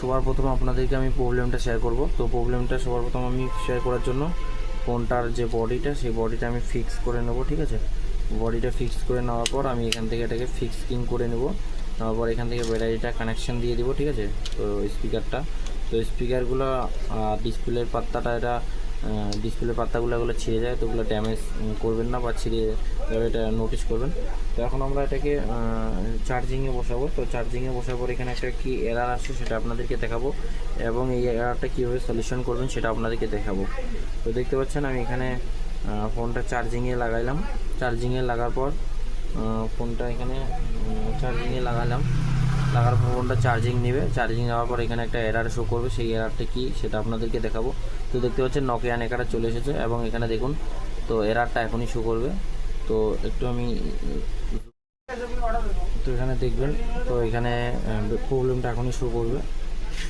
সবার প্রথম আপনাদেরকে আমি প্রবলেমটা শেয়ার করব। তো প্রবলেমটা সবার প্রথম আমি শেয়ার করার জন্য ফোনটার যে বডিটা, সেই বডিটা আমি ফিক্স করে নেব, ঠিক আছে? বডিটা ফিক্স করে নেওয়ার পর আমি এখান থেকে এটাকে ফিক্সিং করে নেব। নেওয়ার পর এখান থেকে ব্যাটারিটা কানেকশান দিয়ে দেবো, ঠিক আছে? তো স্পিকারটা তো স্পিকারগুলো ডিসপ্লের পাত্তাটা এটা ডিসপ্লে পাতাগুলো এগুলো ছিঁড়ে যায়, তো ওগুলো ড্যামেজ করবেন না বা ছিঁড়ে যাবে এটা নোটিস করবেন। তো এখন আমরা এটাকে চার্জিংয়ে বসাবো। তো চার্জিংয়ে বসার পর এখানে একটা কী এরার আসছে সেটা আপনাদেরকে দেখাবো এবং এই এরারটা কীভাবে সলিউশন করবেন সেটা আপনাদেরকে দেখাবো। তো দেখতে পাচ্ছেন আমি এখানে ফোনটা চার্জিংয়ে লাগাইলাম। চার্জিংয়ে লাগার পর ফোনটা এখানে চার্জিংয়ে লাগালাম। লাগার পর ফোনটা চার্জিং নেবে। চার্জিং নেওয়ার পর এখানে একটা এরার শো করবে। সেই এরারটা কি সেটা আপনাদেরকে দেখাবো। তো দেখতে পাচ্ছেন নকিয়ান একাটা চলে এসেছে এবং এখানে দেখুন, তো এরারটা এখনই শো করবে। তো একটু আমি, তো এখানে দেখবেন, তো এখানে প্রবলেমটা এখনই শো করবে।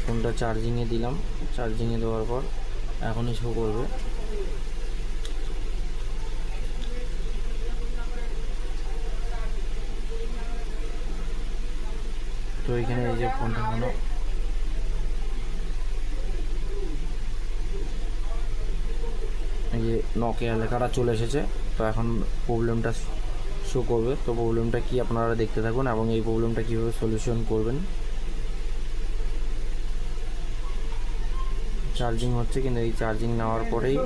ফোনটা চার্জিংয়ে দিলাম। চার্জিংয়ে দেওয়ার পর এখনই শো করবে। তো এখানে এই যে ফোনটা এখনও এই যে নকিয়া লেখাটা চলে এসেছে, তো এখন প্রবলেমটা শো করবে। তো প্রবলেমটা কি আপনারা দেখতে থাকুন এবং এই প্রবলেমটা কীভাবে সলিউশন করবেন। চার্জিং হচ্ছে কিন্তু এই চার্জিং নেওয়ার পরেই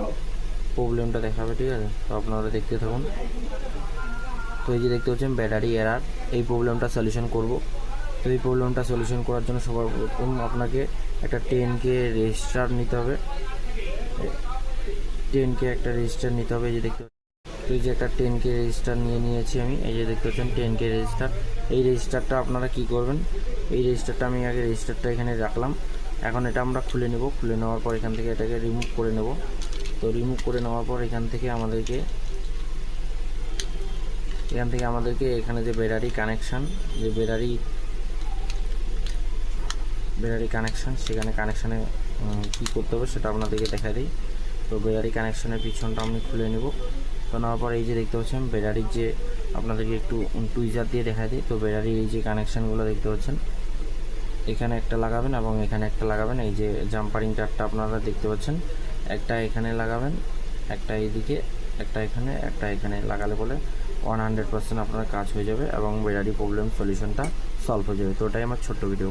প্রবলেমটা দেখাবে, ঠিক আছে? তো আপনারা দেখতে থাকুন। তো এই যে দেখতে পাচ্ছেন ব্যাটারি এরার এই প্রবলেমটা সলিউশন করব। তো এই প্রবলেমটা সলিউশন করার জন্য সবার প্রথম আপনাকে একটা টেন কে রেজিস্টার নিতে হবে। টেন কে একটা রেজিস্টার নিতে হবে, এই যে দেখতে তো এই যে একটা টেন কে রেজিস্টার নিয়ে নিয়েছি আমি, এই যে দেখতে পাচ্ছেন টেন কে রেজিস্টার এই রেজিস্টারটা আপনারা কি করবেন? এই রেজিস্টারটা আমি আগে রেজিস্টারটা এখানে রাখলাম। এখন এটা আমরা খুলে নেব। খুলে নেওয়ার পর এখান থেকে এটাকে রিমুভ করে নেব। তো রিমুভ করে নেওয়ার পর এখান থেকে আমাদেরকে এখান থেকে আমাদেরকে এখানে যে ব্যাটারি কানেকশান যে ব্যাটারি ব্যাটারি কানেকশান সেখানে কানেকশানে কী করতে হবে সেটা আপনাদেরকে দেখা দিই। তো ব্যাটারি কানেকশানের পিছনটা আমি খুলে নেব। তো নেওয়ার পর এই যে দেখতে পাচ্ছেন ব্যাটারির যে আপনাদেরকে একটু টুইজার দিয়ে দেখা দিই। তো ব্যাটারির এই যে কানেকশানগুলো দেখতে পাচ্ছেন, এখানে একটা লাগাবেন এবং এখানে একটা লাগাবেন। এই যে জাম্পারিং টারটা আপনারা দেখতে পাচ্ছেন, একটা এখানে লাগাবেন, একটা এইদিকে, একটা এখানে একটা এখানে লাগালে বলে ওয়ান হান্ড্রেড পার্সেন্ট আপনার কাজ হয়ে যাবে এবং ব্যাটারি প্রবলেম সলিউশনটা সলভ হয়ে যাবে। তো ওটাই আমার ছোট্ট ভিডিও